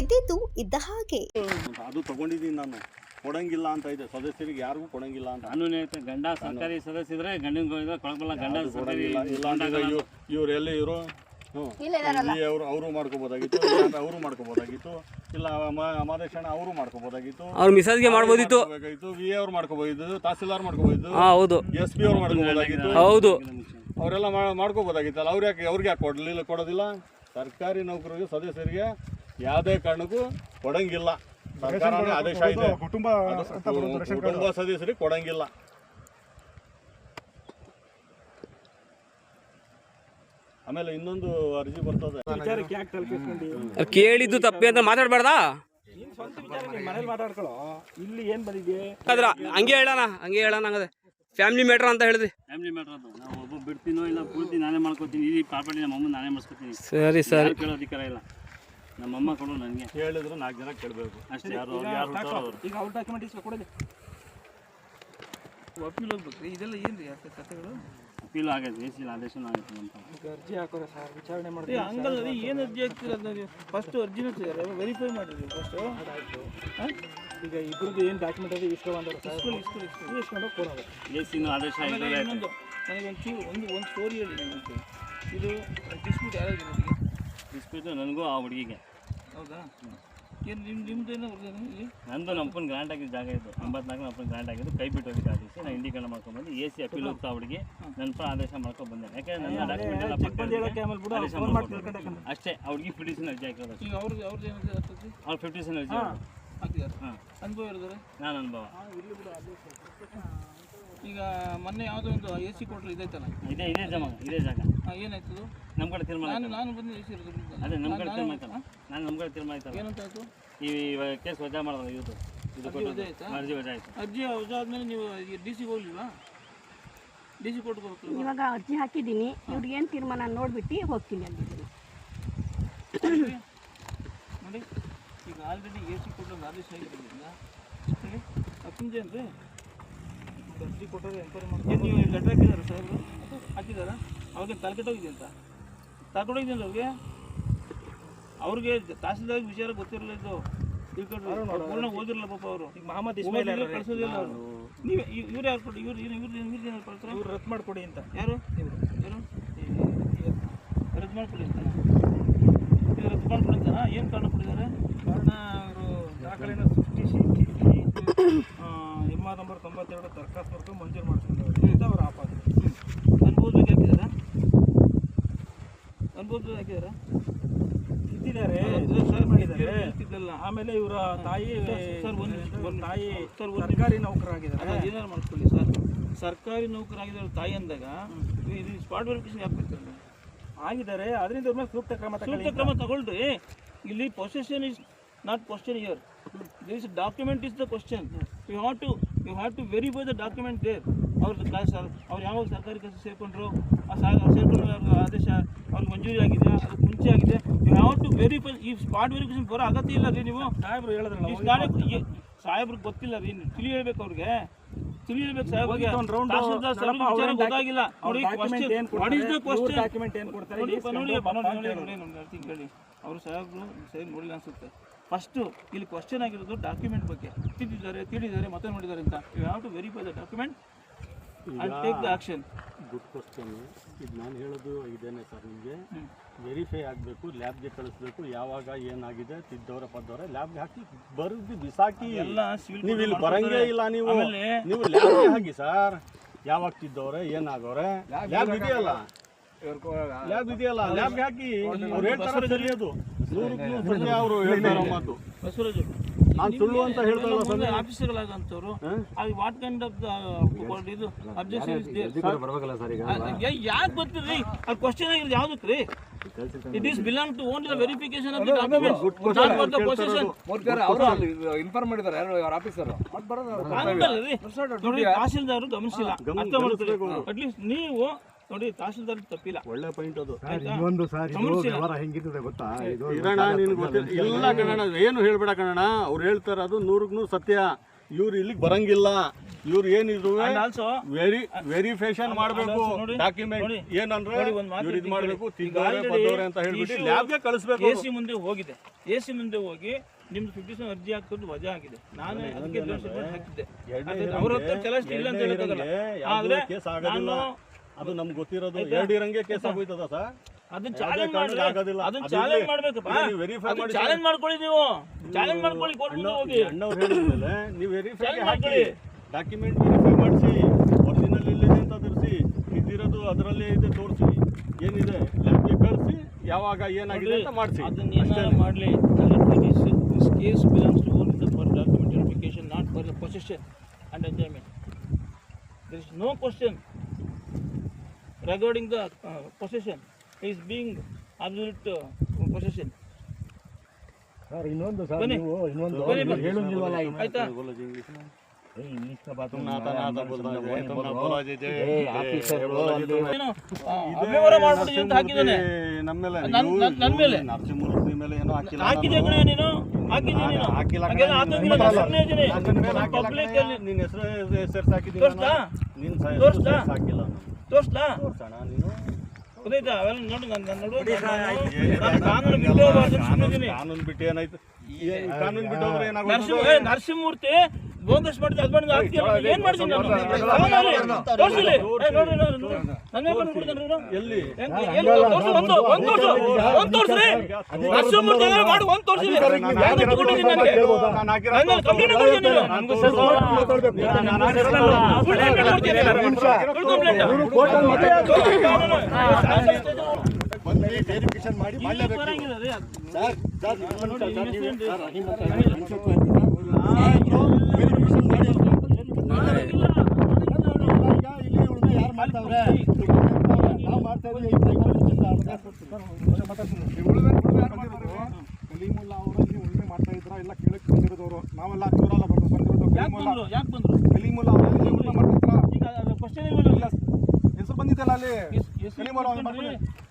ಇದ್ದಿದ್ದು ಇದ್ದ ಹಾಗೆ. ಅದು ತಗೊಂಡಿದ್ದೀನಿ ನಾನು. ಕೊಡಂಗಿಲ್ಲ ಅಂತ ಇದೆ. ಸದಸ್ಯರಿಗೆ ಯಾರಿಗೂ ಕೊಡಂಗಿಲ್ಲ ಅಂತ. ಕಾನೂನು ಐತೆ ಗಂಡ ಸರ್ಕಾರಿ ಸದಸ್ಯ ಇದ್ರೆ ಗಂಡನ ಕೊಡಂಗಿಲ್ಲ ಕೊಳಕಲ್ಲ ಗಂಡ ಸರ್ಕಾರಿ ಕೊಡಂಗಿಲ್ಲ. ಇಲ್ಲ ಅಂದ್ರೆ ಇವ್ರು ಇವ್ರು ಎಲ್ಲಿ ಇವರು? ಅವರು ಅವರು ಮಾಡ್ಕೋಬೋದಾಗಿತ್ತು ಅವರು ಮಾಡ್ಕೋಬೋದಾಗಿತ್ತು. ಇಲ್ಲ ಮ- ಮಾದೇಶಣ್ಣ ಅವರು ಮಾಡ್ಕೋಬೋದಾಗಿತ್ತು. ಅವ್ರ ಮಿಸಸ್ಗೆ ಮಾಡ್ಬೋದಿತ್ತು. ವಿ ಎ ಅವ್ರು ಮಾಡ್ಕೋಬೋದಿತ್ತು ತಹಸೀಲ್ದಾರ್ ಮಾಡ್ಕೋಬೋದಿತ್ತು. ಹೌದು. ಎಸ್ ಪಿ ಅವ್ರು ಮಾಡ್ಕೋಬೋದಾಗಿತ್ತು. ಹೌದು. ಅವರೆಲ್ಲ ಮಾಡ್ಕೋಬೋದಾಗಿತ್ತಲ್ಲ. ಅವ್ರು ಯಾಕೆ ಅವ್ರಿಗೆ ಯಾಕೆ ಕೊಡಲಿಲ್ಲ ಕೊಡೋದಿಲ್ಲ? ಸರ್ಕಾರಿ ನೌಕರರಿಗೆ ಸದಸ್ಯರಿಗೆ ಯಾವುದೇ ಕಾರಣಕ್ಕೂ ಕೊಡಂಗಿಲ್ಲ. ಸರ್ಕಾರನೇ ಆದೇಶ ಇದೆ. ಕುಟುಂಬ ಕುಟುಂಬ ಸದಸ್ಯರಿಗೆ ಕೊಡಂಗಿಲ್ಲ. ಆಮೇಲೆ ಇನ್ನೊಂದು ಅರ್ಜಿ ಬರ್ತದೆ. ವಿಚಾರಕ್ಕೆ ಯಾಕೆ ಕೇಳಿದ್ದು ತಪ್ಪಿ ಅಂತ ಮಾತಾಡ್ಬಾರ್ದಾ? ನೀನ್ ಸ್ವಂತ ವಿಚಾರ ನೀನ್ ಮನೇಲಿ ಮಾತಾಡ್ಕೊಳ್ಳೋ. ಇಲ್ಲಿ ಏನ್ ಬಂದಿದೆ ಅದ್ರ ಹಂಗೆ ಹೇಳೋಣ ಹಂಗೆ ಹೇಳೋಣ ಹಂಗದೆ ಫ್ಯಾಮಿಲಿ ಮ್ಯಾಟ್ರ್ ಅಂತ ಹೇಳಿದ್ರಿ ಫ್ಯಾಮಿಲಿ ಮ್ಯಾಟರ್ ಅದು ನಾವು ಒಬ್ಬ ಬಿಡ್ತೀನೋ ಇಲ್ಲ ಪೂರ್ತಿ ನಾನೇ ಮಾಡ್ಕೊತೀನಿ. ಈ ಪ್ರಾಪರ್ಟಿ ನಮ್ಮ ಅಮ್ಮ ನಾನೇ ಮಾಡ್ಸ್ಕೊತೀನಿ. ಸರಿ ಸರ್. ಕೇಳೋ ಅಧಿಕಾರ ಇಲ್ಲ. ನಮ್ಮಮ್ಮ ಕೊಡು ನನಗೆ. ಹೇಳಿದ್ರು ನಾಲ್ಕು ಜನ ಕೇಳಬೇಕು. ಅಷ್ಟೇ. ಯಾರು ಅವ್ರು ಯಾರು ಹುಟ್ಟಾರೋ ಅವ್ರು? ಈಗ ಅವ್ರ ಡಾಕ್ಯುಮೆಂಟ್ ಇಸ್ಕೊ ಕೊಡಲಿ. ಅಪೀಲ್ ಹೋಗ್ಬೇಕ್ರಿ ಇದೆಲ್ಲ ಏನ್ರಿ ಅರ್ಥ ಕಥೆಗಳು? ಅಪೀಲ್ ಆಗೈತೆ ಎ ಸಿ ಆದೇಶನೂ ಆಗೈತೆ ಅಂತ. ಅರ್ಜಿ ಹಾಕೋರೆ ಸರ್ ವಿಚಾರಣೆ ಮಾಡಿ ಹಂಗಲ್ಲ ರೀ ಏನು ಅರ್ಜಿ ಹಾಕ್ತಿರೋದು ಫಸ್ಟ್ ಅರ್ಜಿನ ವೆರಿಫೈ ಮಾಡಿರಿ ಫಸ್ಟ್ ಈಗ ಇಬ್ರದ್ದು ಏನು ಡಾಕ್ಯುಮೆಂಟ್ ಇದೆ ಇಸ್ಕೊ ಬಂದ್ರೆ ಇಸ್ಕೊಳ್ಳಿ ಇಸ್ಕೊಂಡು ಕೊಡೋದು. ಎ ಸಿನೂ ಆದೇಶ ಆಗಿದೆ ಇನ್ನೊಂದು ನನಗೆ ಒಂದು ಒಂದು ಒಂದು ಸ್ಟೋರಿ ಹೇಳಿ ನನಗೆ ಇದು ಡಿಸ್ಪ್ಯೂಟ್ ಯಾರಾಗಿರೋದಿಗೆ ಡಿಸ್ಪ್ಯೂಟ್ ನನಗೂ ಆ ಹುಡುಗಿಗೆ. ಹೌದಾ? ಏನು ನಿಮ್ಮ ಬರ್ದೇನು ಇಲ್ಲಿ? ನಂದು ನಮ್ಮಪ್ಪನ ಗ್ರಾಂಟ್ ಆಗಿದ್ದ ಜಾಗ ಇದು. ಎಂಬತ್ನಾಲ್ಕು ನಮ್ಮಪ್ಪನ ಗ್ರಾಂಟ್ ಆಗಿದ್ದು ಕೈ ಬಿಟ್ಟು ಹೋಗಿದ್ದು ಆದೇಶ ನಾನು ಇಂಡಿಕಲ್ ಮಾಡ್ಕೊಂಡ್ಬಂದು ಎ ಸಿ ಅಪೀಲ್ ಹೋಗ್ತಾ ಹುಡುಗಿ. ನನ್ನ ಪರ ಆದೇಶ ಮಾಡ್ಕೊಂಡು ಬಂದೆ. ಯಾಕಂದ್ರೆ ನನ್ನ ಡಾಕ್ಯುಮೆಂಟ್ ಎಲ್ಲ ಪಕ್ಕ. ಅಷ್ಟೇ ಅವ್ರಿಗೆ ಫಿಫ್ಟಿಸನ್ ಅರ್ಜಿ ಹಾಕಿರೋದು ಈಗ ಅವ್ರಿಗೆ ಅವ್ರದ್ದು ಆಗ್ತದೆ? ಅವ್ರು ಫಿಫ್ಟಿಸನ್ ಅರ್ಜಿ ಹಾಕಿದ್ದಾರೆ ಹಾಂ. ಅನುಭವ ಇರೋದಾರೆ ನಾನು ಅನುಭವ. ಈಗ ಮೊನ್ನೆ ಯಾವುದೋ ಒಂದು ಎ ಸಿ ಇದೆ ಇದೈತಲ್ಲ ಇದೇ ಇದೇ ಜಮ ಇದೇ ಜಾಗ. ಹಾಂ ಏನಾಯ್ತದು ನಮ್ಮ ಕಡೆ ತೀರ್ಮಾನ ನಾನು ಆಯ್ತಲ್ಲ? ನಾನು ಬಂದು ಎ ಸಿ ಇರೋದು ಅದೇ ನಮ್ಮ ಕಡೆ ತೀರ್ಮಾನ ಆಯ್ತಲ್ಲ? ನಾನು ನಮ್ಮ ಕಡೆ ತೀರ್ಮಾನ ಆಯ್ತಲ್ಲ? ಏನಂತ ಆಯ್ತು? ಈ ಕೇಸ್ ವಜಾ ಮಾಡೋದು ಇವತ್ತು ಇದು ಅರ್ಜಿ ಕೊಟ್ಟು ವಜಾ ಆಯ್ತಾ? ಅರ್ಜಿ ವಜಾ ಆಯ್ತು. ಅರ್ಜಿ ಆದ್ಮೇಲೆ ನೀವು ಡಿ ಸಿಗೆ ಹೋಗ್ಲಿಲ್ವಾ? ಡಿ ಸಿ ಬರ್ತೀವಿ ಇವಾಗ ಅರ್ಜಿ ಹಾಕಿದ್ದೀನಿ. ಇವ್ರಿಗೆ ಏನು ತೀರ್ಮಾನ ನೋಡ್ಬಿಟ್ಟು ಹೋಗ್ತೀನಿ ಅಲ್ಲಿ. ನೋಡಿ ಈಗ ಆಲ್ರೆಡಿ ಎ ಸಿ ಕೊಟ್ಟು ಒಂದು ಆದೇಶ ಆಗಿರೋದ್ರಿಂದ ಹೇಳಿ ಅಪ್ಪಂಜೇನ್ರಿ ಅರ್ಜಿ ಕೊಟ್ಟರೆ ಎಂಕ್ವೈರಿ ಏನು ನೀವು ಲೆಟ್ರ್ ಹಾಕಿದ್ದಾರೆ ಸರ್? ಹಾಕಿದ್ದಾರಾ? ಅವ್ರಿಗೆ ತಲೆಕೆಟ್ಟೋಗಿದೆ ಅಂತ. ತಗೊಂಡೋಗಿದ್ದೀನಿ ಅವ್ರಿಗೆ? ಅವ್ರಿಗೆ ತಹಸೀಲ್ದಾರ್ ವಿಚಾರ ಗೊತ್ತಿರಲಿಲ್ಲ ಇದು. ತಿಳ್ಕೊಂಡ್ರು ಪೂರ್ಣ ಓದಿರಲ್ಲ ಪಾಪ ಅವರು. ಈಗ ಮಹಮ್ಮದ್ ಇಸ್ಮಾಯಿಲ್ ಯಾರು? ಕಳ್ಸೋದಿಲ್ಲ ಅವರು. ನೀವು ಇವ್ರು ಯಾರು ಕೊಟ್ಟು ಇವ್ರು ಇವ್ರು ಇವ್ರು ಇವ್ರು ಏನಾರು ಕೊಡ್ತಾರೆ? ಇವ್ರು ರದ್ದು ಮಾಡ್ಕೊಡಿ ಅಂತ. ಯಾರು? ಯಾರು? ರದ್ದು ಮಾಡ್ಕೊಡಿ ಅಂತ. ಇದು ರದ್ದು ಮಾಡ್ಕೊಡಿ ಅಂತಾನ ಏನು ಕಾರಣ ಕೊಟ್ಟಿದ್ದಾರೆ? ಕಾರಣ ಅವರು ದಾಖಲೆನ ಸೃಷ್ಟಿಸಿ ಎಂ ಆರ್ ನಂಬರ್ ತೊಂಬತ್ತೆರಡು ದರಖಾಸ್ತು ಮಂಜೂರು ಮಾಡ್ಕೊಂಡಿದ್ದಾರೆ. ಅಂತ ಅವ್ರ ಆಪಾದನೆ ಅನುಭವದಾಗ ಇದ್ದಿದ್ದಾರೆ ಸರ್ ಮಾಡಿದ್ದಾರೆ. ಆಮೇಲೆ ಇವರ ತಾಯಿ ಸರ್, ಒಂದು ತಾಯಿ ಸರ್, ಸರ್ಕಾರಿ ನೌಕರಾಗಿದ್ದಾರೆ ಏನಾರು ಮಾಡ್ಕೊಳ್ಳಿ ಸರ್ ಸರ್ಕಾರಿ ನೌಕರಾಗಿದ್ದಾರೆ ತಾಯಿ ಅಂದಾಗ ಇದು ಸ್ಪಾಟ್ ವೆರಿಫಿಕೇಶನ್ ಯಾಕೆ ಬೇಕು ಆಗಿದ್ದಾರೆ. ಅದರಿಂದ ಇವ್ರ ಮೇಲೆ ಸೂಕ್ತ ಕ್ರಮ ತಗೊಳ್ಳಿ ಸೂಕ್ತ ಕ್ರಮ ತಗೊಳ್ರಿ. ಇಲ್ಲಿ possession is not question here this document is the question you have to you have to verify the document there ಅವ್ರ ಕ್ಲಾಸ್ ಅವ್ರು ಯಾವಾಗ ಸರ್ಕಾರಿ ಕೆಲಸ ಸೇರ್ಕೊಂಡ್ರು ಆ ಸೇರ್ಕೊಂಡ್ರೆ ಅವ್ರಿಗೆ ಆದೇಶ ಅವ್ರಿಗೆ ಮಂಜೂರಿ ಆಗಿದೆ ಅದಕ್ಕೆ ಮುಂಚೆ ಆಗಿದೆ. ಯು ಹ್ಯಾವ್ ಟು ವೆರಿಫೈ ಈ ಸ್ಪಾಟ್ ವೆರಿಫಿಕೇಶನ್ ಬರೋ ಅಗತ್ಯ ಇಲ್ಲ ರೀ ನೀವು. ಸಾಹೇಬ್ರು ಹೇಳಿದ್ರಲ್ಲ ಸಾಹೇಬ್ರಿಗೆ ಗೊತ್ತಿಲ್ಲ ರೀ ತಿಳಿ ಹೇಳ್ಬೇಕು ಅವ್ರಿಗೆ. ತಿಳಿ ಹೇಳ್ಬೇಕು ಸಾಹೇಬ್ರಿಗೆ. ಅವ್ರ ಗೊತ್ತಾಗಿಲ್ಲ. ಅವ್ರ ನೋಡಿ question- ಏನ್ ಕೊಡ್ತಾರೆ, ನೋಡಿ, ನೋಡಿ, ನೋಡಿ, ಕೇಳಿ. ಅವರು ಸಾಹೇಬ್ರು ಸರಿ ನೋಡಿಲ್ಲ ಅನ್ಸುತ್ತೆ. ಫಸ್ಟು ಇಲ್ಲಿ ಕ್ವಶನ್ ಆಗಿರೋದು ಡಾಕ್ಯುಮೆಂಟ್ ಬಗ್ಗೆ. ತಿದ್ದಿದ್ದಾರೆ ತಿಳಿದಿದ್ದಾರೆ ಮತ್ತೆ ನೋಡಿದ್ದಾರೆ ಅಂತ. You have to verify the document take the action good question ಇದು ನಾನು ಹೇಳೋದು ಇದೇನೆ ಸರ್ ನಿಮಗೆ. ವೆರಿಫೈ ಆಗಬೇಕು ಲ್ಯಾಬ್ಗೆ ಕಳಿಸ್ಬೇಕು ಯಾವಾಗ ಏನಾಗಿದೆ ತಿದ್ದವರ ಪದ್ದವರ ಲ್ಯಾಬ್ಗೆ ಹಾಕಿ ಬರೆದು ಬಿಸಾಕಿ. ಎಲ್ಲ ನೀವು ಇಲ್ಲಿ ಬರಂಗೇ ಇಲ್ಲ ನೀವು. ನೀವು ಲ್ಯಾಬ್ಗೆ ಹಾಕಿ ಸರ್ ಯಾವಾಗ ತಿದ್ದವ್ರೆ ಏನಾಗೋರೆ. ಲ್ಯಾಬ್ ಇದೆಯಲ್ಲ? ಲ್ಯಾಬ್ ಇದೆಯಲ್ಲ? ಲ್ಯಾಬ್ಗೆ ಹಾಕಿ. ಅವ್ರು ಹೇಳ್ತಾರೆ ಸರಿ ಅದು. ನೂರಕ್ಕೆ ನೂರು ಸತ್ಯ ಅವರು ಹೇಳ್ತಾರೋ ಮಾತು. ಬಸವರಾಜು ನಾನು ಸುಳ್ಳು ಅಂತ ಹೇಳ್ತಾ ಇಲ್ಲ ಸರ್ ಆಫೀಸರ್ಗಳಾಗಂತವ್ರು ಆ ವಾಟ್ ಕೈಂಡ್ ಆಫ್ ಇದು ಅಬ್ಜೆಕ್ಷನ್ ಇಸ್ ಈಗ? ಯಾಕೆ ಬರ್ತೀರಿ? ಅದು ಕ್ವಶನ್ ಆಗಿರೋದು ಯಾವ್ದಕ್ಕೆ ರೀ? It is belong to only the verification of the document not for the position inform ಮಾಡಿದ್ದಾರೆ ಯಾರು ಅವ್ರ ಆಫೀಸರ್ ಹಂಗಲ್ಲ ರೀ. ನೋಡಿ ತಹಸೀಲ್ದಾರ್ ಗಮನಿಸಿಲ್ಲ. ಅರ್ಥ ಮಾಡ್ಕೊಳ್ಳಿ. ಅಟ್ಲೀಸ್ಟ್ ನೀವು ನೋಡಿ ತಹಸೀಲ್ದಾರ್ ತಪ್ಪಿಲ್ಲ. ಒಳ್ಳೆ ಪಾಯಿಂಟ್ ಅದು. ಆಯ್ತಾ? ಒಂದು ಸಾರಿ ಇದು ಗಮನಿಸಿಲ್ಲ. ವ್ಯವಹಾರ ಹೆಂಗಿರ್ತದೆ ಗೊತ್ತಾ? ಇದು ಇರೋಣ ನಿನ್ಗೆ ಗೊತ್ತಿಲ್ಲ. ಇಲ್ಲ ಕಣಣ ಏನು ಹೇಳ್ಬೇಡ ಕಣಣ ಅವ್ರು ಹೇಳ್ತಾರೆ ಅದು ನೂರಕ್ಕೆ ನೂರು ಸತ್ಯ. ಇವ್ರು ಇಲ್ಲಿಗೆ ಬರಂಗಿಲ್ಲ. ಇವ್ರು ಏನಿದ್ರು also, ವೆರಿ ವೆರಿಫಿಕೇಶನ್ ಮಾಡಬೇಕು. ನೋಡಿ, ಡಾಕ್ಯುಮೆಂಟ್ ನೋಡಿ, ಏನಂದ್ರೆ ನೋಡಿ, ಒಂದ್ ಮಾತು ಇವ್ರು ಇದು ಮಾಡಬೇಕು. ಈಗ already ಪದ್ದವ್ರೆ ಅಂತ ಹೇಳ್ಬಿಟ್ಟು issue ಲ್ಯಾಬ್ಗೆ ಕಳಿಸ್ಬೇಕು ಎ ಸಿ ಮುಂದೆ ಹೋಗಿದೆ. ಎ ಸಿ ಮುಂದೆ ಹೋಗಿ ನಿಮ್ದು ಫಿಫ್ಟಿ ಅರ್ಜಿ ಹಾಕೋದು ವಜಾ ಆಗಿದೆ. ನಾನು ಅದಕ್ಕೆ ದೋಷ ಹಾಕಿದ್ದೆ. ಅವ್ರ ಹತ್ರ ಕೆಲಸ ಇಲ್ಲ ಅಂತ ಹೇಳಕ್ಕಾಗಲ್ಲ. ಆದ್ರೆ ಕೇಸ್ ಆಗೋದಿಲ್ಲ ನಾನು ಅದು ನಮ್ಗೆ ಗೊತ್ತಿರೋದು. ಎರಡು ಇರಂಗೆ ಕೇಸ್ ಆಗೋಯ್ತದ ಸರ್ ಅದನ್ನ ಚಾಲೆಂಜ್ ಮಾಡಿ ಆಗೋದಿಲ್ಲ. ಅದನ್ನ ಅದು ಚಾಲೆಂಜ್ ಮಾಡಬೇಕು. ವೆರಿಫೈ ಮಾಡಿ ಚಾಲೆಂಜ್ ಮಾಡ್ಕೊಳ್ಳಿ ನೀವು. ಚಾಲೆಂಜ್ ಮಾಡ್ಕೊಳ್ಳಿ ಕೋರ್ಟ್ ಹೋಗಿ. ಅಣ್ಣವ್ರು ಹೇಳಿದ್ಮೇಲೆ ನೀವು ವೆರಿಫೈ ಹಾಕಿ. ಡಾಕ್ಯುಮೆಂಟ್ ವೆರಿಫೈ ಮಾಡಿಸಿ ಒರಿಜಿನಲ್ ಇಲ್ಲಿದೆ ಅಂತ ತರಿಸಿ ಇದ್ದಿರೋದು ಅದರಲ್ಲೇ ಇದೆ ತೋರಿಸಿ ಏನಿದೆ ಲ್ಯಾಬ್ಗೆ ಕಳಿಸಿ ಯಾವಾಗ ಏನಾಗಿದೆ ಅಂತ ಮಾಡಿಸಿ. ಅದನ್ನ ಏನಾರ ಮಾಡಲಿ. This case belongs to only for document verification not for possession and enjoyment there is no question regarding the uh, possession is being absolute uh, possession. ಇನ್ನೊಂದು ಸರ್ ಬನ್ನಿ. ನೀವು ಇನ್ನೊಂದು ಬನ್ನಿ, ಆಯ್ತಾ. ಏ. ಏನು ಆ, ಅವ್ಯವಹಾರ ಅಂತ ಹಾಕಿದ್ದಾನೆ ನರಸಿಂಹಮೂರ್ತಿ ನಮ್ಮ ಮೇಲೆ ನನ್- ನನ್- ನನ್ ಮೇಲೆ. ನರಸಿಂಹಮೂರ್ತಿ ಮೇಲೆ ಏನೋ ಹಾಕಿಲ್ಲ ಹಾಕಿದೆ ಕಣೆ ನೀನು ನಿನ್ನ ಹೆಸರು ಹಾಕಿಲ್ಲ ಹೆಸರು ಹಾಕಿದ್ದೀನಿ? ನಿನ್ನ ನಾನು. ತೋರ್ಸ್ಲಾ ತೋರ್ಸೋಣ ಕಾನೂನು ಬಿಟ್ಟು ಏನಾಯ್ತು? ಏನ್ ಕಾನೂನು ಬಿಟ್ಟು ಏನಾಗುತ್ತೆ ನರಸಿಂಹಮೂರ್ತಿ ಬೋಗಸ್ ಮಾಡಿದ್ರೆ ಅದು ಮಾಡಿದ್ರೆ ಏನ್ ಮಾಡ್ತೀನಿ ನಾನು. ನನ್ನ ಬಂದು ಎಲ್ಲಿ? ಹೆಂಗ್- ಒಂದು ಒಂದು ತೋರ್ಸು ಒಂದು ತೋರ್ಸ್ರಿ ನರಸಿಂಹಮೂರ್ತಿ ಏನಾದ್ರು ಮಾಡು ಒಂದು ತೋರ್ಸಿಲ್ಲಿ ಯಾವ್ದು ತಗೊಂಡಿದ್ದೀನಿ ನನಗೆ? ನನ್ನ ಕಂಪ್ಲೇಂಟ್ ಕೊಡ್ತೀನಿ ನೀನು. ನಾನು ತೋರ್ಸು. ನಾನು ಹಾಕಿರೋ ಫುಲ್ ಕಂಪ್ಲೇಂಟ್ ಕೊಡ್ತೀನಿ ಫುಲ್ ಕಂಪ್ಲೇಂಟ್. ಇಲ್ಲಿ ಬರಂಗಿಲ್ಲ ರೀ ಅದು. ನೋಡಿ, ಇಲ್ಲಿ ಹೆಸರೇನ್ರಿ? ಕಲೀಮುಲ್ಲಾ ಅವರು ಇಲ್ಲಿ ಉಳ್ಮೆ ಮಾಡ್ತಾ ಇದ್ರ ಎಲ್ಲ ಕೇಳಕ್ಕೆ ಬಂದಿರೋದವರು ನಾವೆಲ್ಲ ದೂರಲ್ಲ ಬಂದಿರೋದು ಯಾಕೆ ಕಲೀಮುಲ್ಲಾ ಯಾಕೆ ಬಂದ್ರು? ಕಲೀಮುಲ್ಲಾ ಅವರು ಇಲ್ಲಿ ಉಳ್ಮೆ ಮಾಡ್ತಾ ಇದ್ರ ಈಗ ಕ್ವಶನ್ ಇಲ್ಲ ಹೆಸರು ಬಂದಿದ್ದಲ್ಲ ಅಲ್ಲಿ ಕಲೀಮುಲ್ಲಾ